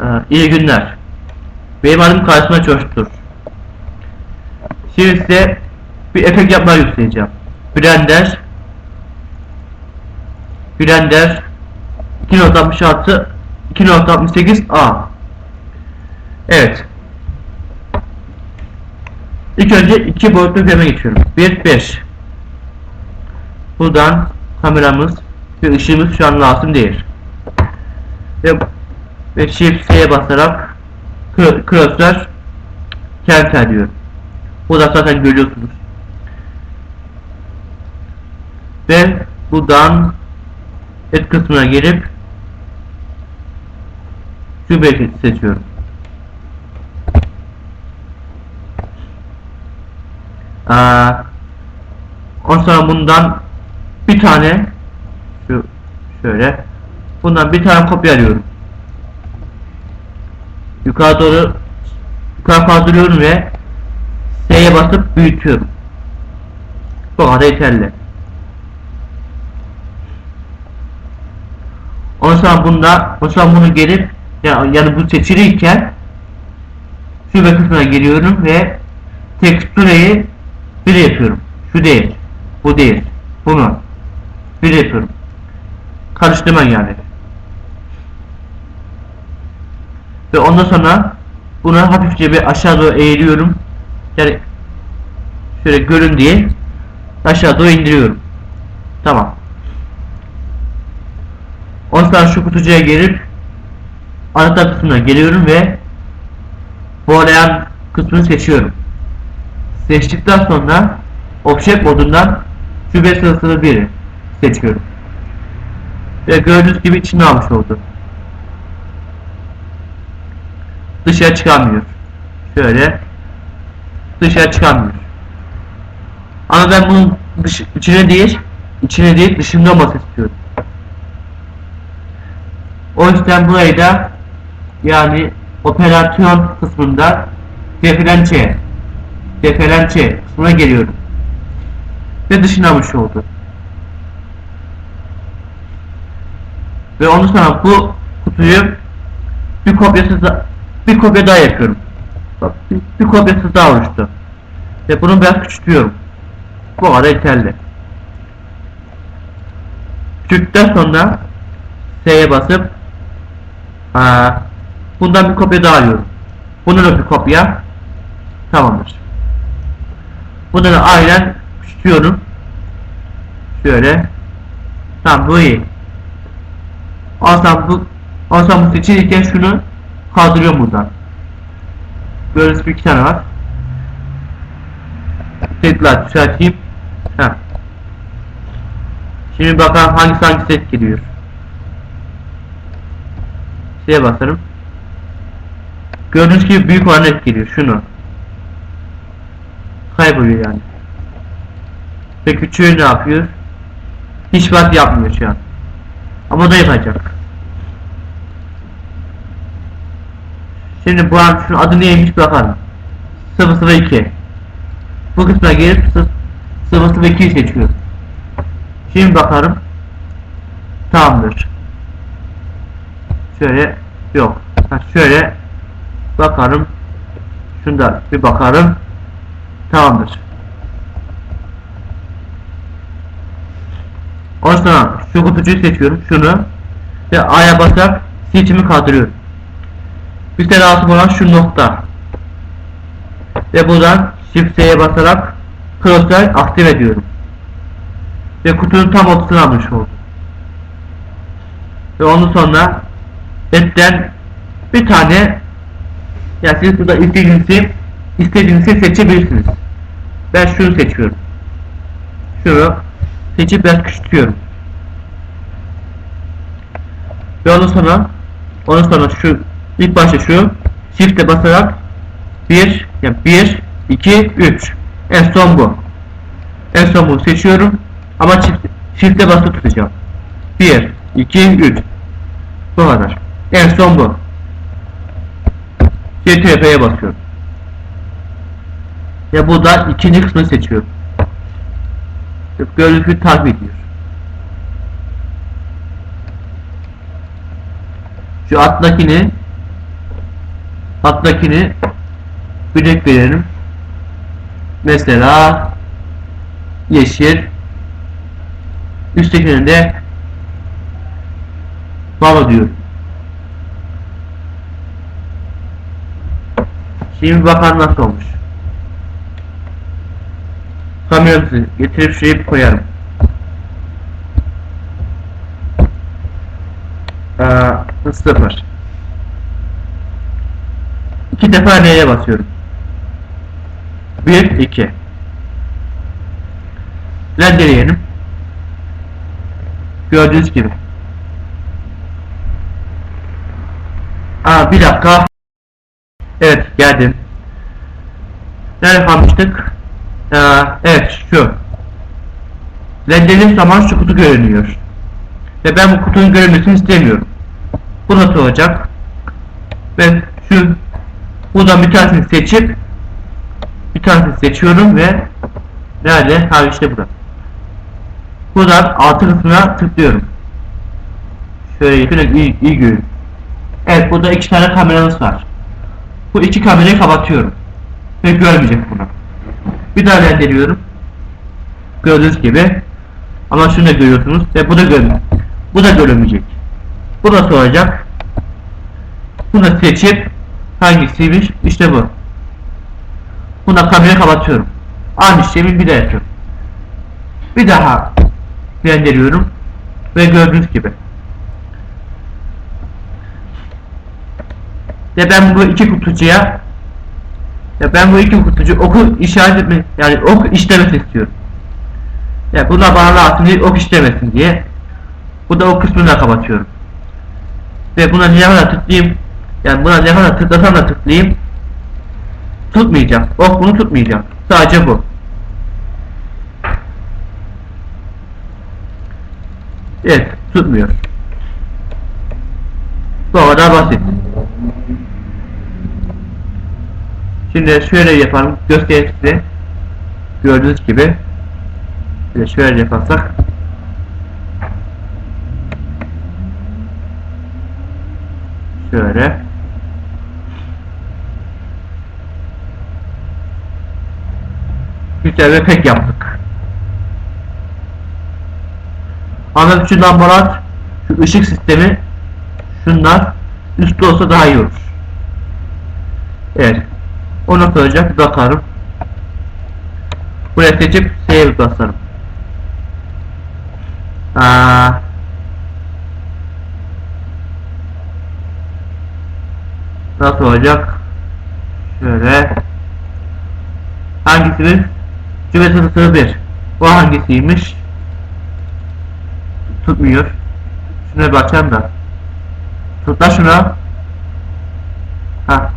Ee, iyi günler. Benim adım Karşıma Coştur. Şimdi size bir efekt yapmayı göstereceğim. Blender Blender 2.66 2.68 A Evet. İlk önce iki boyutlu filme geçiyorum. 1 5 Buradan kameramız ve ışığımız şu an lazım değil. Ve, Shift S'ye basarak kı- cursor cancel diyor. Burada zaten görüyorsunuz. Ve buradan et kısmına gelip şu seçiyorum. Aa, ondan sonra bundan bir tane şu şöyle bundan bir tane kopya alıyorum. Yukarı doğru yukarı kaldırıyorum ve S'ye basıp büyütüyorum. Bu kadar yeterli. Ondan sonra bunda, ondan sonra bunu gelip yani, yani bu seçiliyken şube kısmına geliyorum ve tekstürayı bir yapıyorum. Şu değil. Bu değil. Bunu. Bir yapıyorum. Karıştırman yani. Ve ondan sonra bunu hafifçe bir aşağı doğru eğiliyorum. Yani şöyle görün diye aşağı doğru indiriyorum. Tamam. Ondan şu kutucuya gelip anahtar kısmına geliyorum ve boğulayan kısmını seçiyorum. Seçtikten sonra Object modundan şube sırasını biri seçiyorum. Ve gördüğünüz gibi içine almış oldu. Dışarı çıkamıyor. Şöyle dışarı çıkamıyor. Ama ben bunun dış, içine değil, içine değil dışında olması istiyorum. O yüzden burayı da yani operasyon kısmında referançe referançe kısmına geliyorum. Ve dışınlamış oldu. Ve ondan sonra bu kutuyu bir kopyası bir kopya daha yapıyorum. Bak bir, bir kopyası daha oluştu. Ve bunu biraz küçültüyorum. Bu kadar yeterli. Küçülttükten sonra S'ye basıp aa, bundan bir kopya daha alıyorum. Bunun da bir kopya tamamdır. Bunları aynen küçültüyorum. Şöyle. Tamam bu iyi. Ondan bu seçilirken şunu kaldırıyorum buradan. Gördüğünüz gibi iki tane var. Tekrar düzelteyim. Heh. Şimdi bakalım hangisi hangisi etkiliyor. Şeye basarım. Gördüğünüz gibi büyük olan etkiliyor. Şunu. Kayboluyor yani. Ve küçüğü ne yapıyor? Hiç bak yapmıyor şu an. Ama da yapacak. Şimdi bu şunun adı neymiş bakalım. 002. Bu kısma gelip 002'yi seçiyorum. Şimdi bakarım. Tamamdır. Şöyle yok. Ha, şöyle bakarım. Şunda bir bakarım. Tamamdır. Ondan sonra şu kutucuğu seçiyorum. Şunu. Ve A'ya basarak seçimi kaldırıyorum. Bizde lazım olan şu nokta. Ve buradan Shift S'ye basarak Crosshair aktif ediyorum. Ve kutunun tam ortasını almış oldum. Ve ondan sonra etten bir tane ya siz burada istediğinizi istediğinizi seçebilirsiniz. Ben şunu seçiyorum. Şunu seçip biraz küçültüyorum. Ve ondan sonra ondan sonra şu ilk başta şu shift'e basarak 1 yani 1 2 3 en son bu. En son bunu seçiyorum ama çift shift'e basılı tutacağım. 1 2 3 bu kadar. En son bu. CTRL'ye basıyorum. Ve bu da ikinci kısmını seçiyorum. Gördüğünüz gibi takip ediyor. Şu alttakini Alttakini bir verelim. Mesela yeşil üsttekine de baba diyor. Şimdi bakalım nasıl olmuş. Kameramızı getirip şuraya koyarım. Ee, sıfır. İki defa N'ye basıyorum. Bir, iki. Rendeleyelim. Gördüğünüz gibi. Aa bir dakika. Evet geldim. Nerede kalmıştık? Ee, evet şu. Rendelediğim zaman şu kutu görünüyor. Ve ben bu kutunun görünmesini istemiyorum. Bu nasıl olacak? Ve şu buradan bir tanesini seçip bir tanesini seçiyorum ve nerede? Ha işte burada. Buradan altı kısmına tıklıyorum. Şöyle da iyi, iyi görün. Evet burada iki tane kameramız var. Bu iki kamerayı kapatıyorum. Ve görmeyecek bunu. Bir daha rendeliyorum. Gördüğünüz gibi. Ama şunu da görüyorsunuz. Ve bu da görmüyor. Bu da görünmeyecek. Bu nasıl olacak? Bunu seçip hangisiymiş? İşte bu. Buna kamerayı kapatıyorum. Aynı işlemi bir daha yapıyorum. Bir daha rendeliyorum. Ve gördüğünüz gibi. Ve ben bu iki kutucuya ya ben bu iki kutucu oku işaret etme yani ok işlemesi istiyorum. Ya buna bana lazım değil ok işlemesin diye. Bu da o kısmını da kapatıyorum. Ve buna ne kadar tıklayayım yani buna ne kadar tıklasam da tıklayayım tutmayacak. Ok bunu tutmayacak. Sadece bu. Evet tutmuyor. Bu kadar basit. Şimdi şöyle yapalım. Göstereyim size. Gördüğünüz gibi. De şöyle yaparsak. Şöyle. Güzel ve pek yaptık. Ama şu lambalar, şu ışık sistemi şunlar üstte olsa daha iyi olur. Evet. O nasıl olacak? Bakarım. Buraya seçip save basarım. Aa. Nasıl olacak? Şöyle. Hangisiniz? Cümle sırrı 1. Bu hangisiymiş? Tutmuyor. Şuna bakacağım da. Tutla şuna. Ha.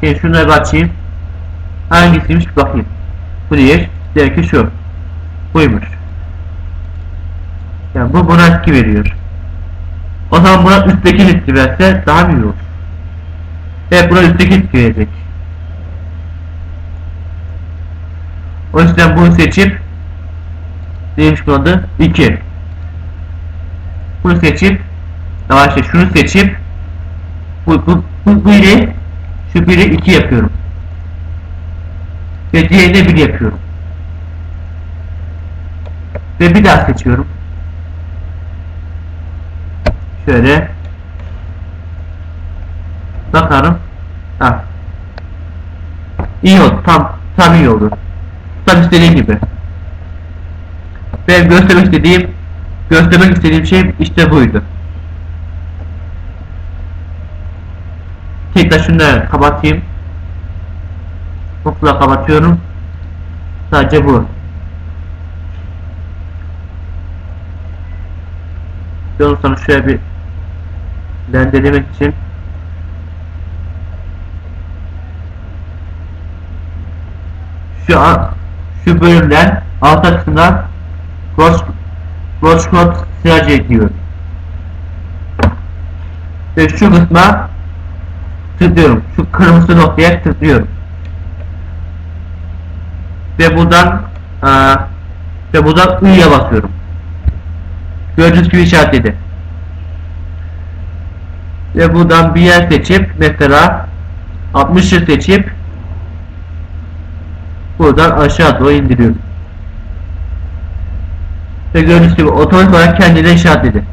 Şimdi şuna bakayım. Hangisiymiş bakayım. Bu değil. Diğer ki şu. Buymuş. Yani bu buna etki veriyor. O zaman buna üstteki etki verse daha mı iyi olur? Evet buna üstteki etki verecek. O yüzden bunu seçip neymiş bunun adı? 2 Bunu seçip daha şey şunu seçip bu, bu, bu, bu ile şu biri 2 yapıyorum. Ve diğerine 1 yapıyorum. Ve bir daha seçiyorum. Şöyle bakarım. Ha. İyi oldu. Tam tam iyi oldu. Tam istediğim gibi. Benim göstermek istediğim göstermek istediğim şey işte buydu. Tekrar şunu da kapatayım. Hopla kapatıyorum. Sadece bu. Yolun sonra şöyle bir rendelemek için şu an şu bölümden alt Roach Code sıracı ekliyorum. Ve şu kısma tıklıyorum. Şu kırmızı noktaya tıklıyorum. Ve buradan aa, ve buradan I'ya basıyorum. Gördüğünüz gibi işaretledi. Ve buradan bir yer seçip mesela 60'ı seçip buradan aşağı doğru indiriyorum. Ve gördüğünüz gibi otomatik olarak kendine işaretledi.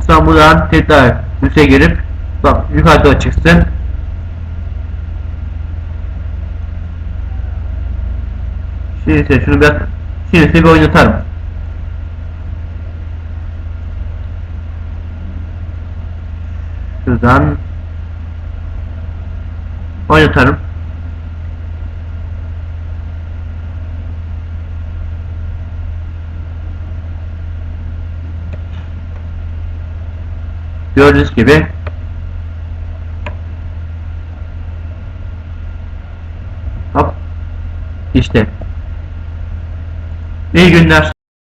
Zaman buradan tekrar üste girip bak yukarı doğru çıksın. Şimdi ise şunu biraz şimdi ise bir oynatarım. Şuradan oynatarım. Gördüğünüz gibi Hop işte İyi günler.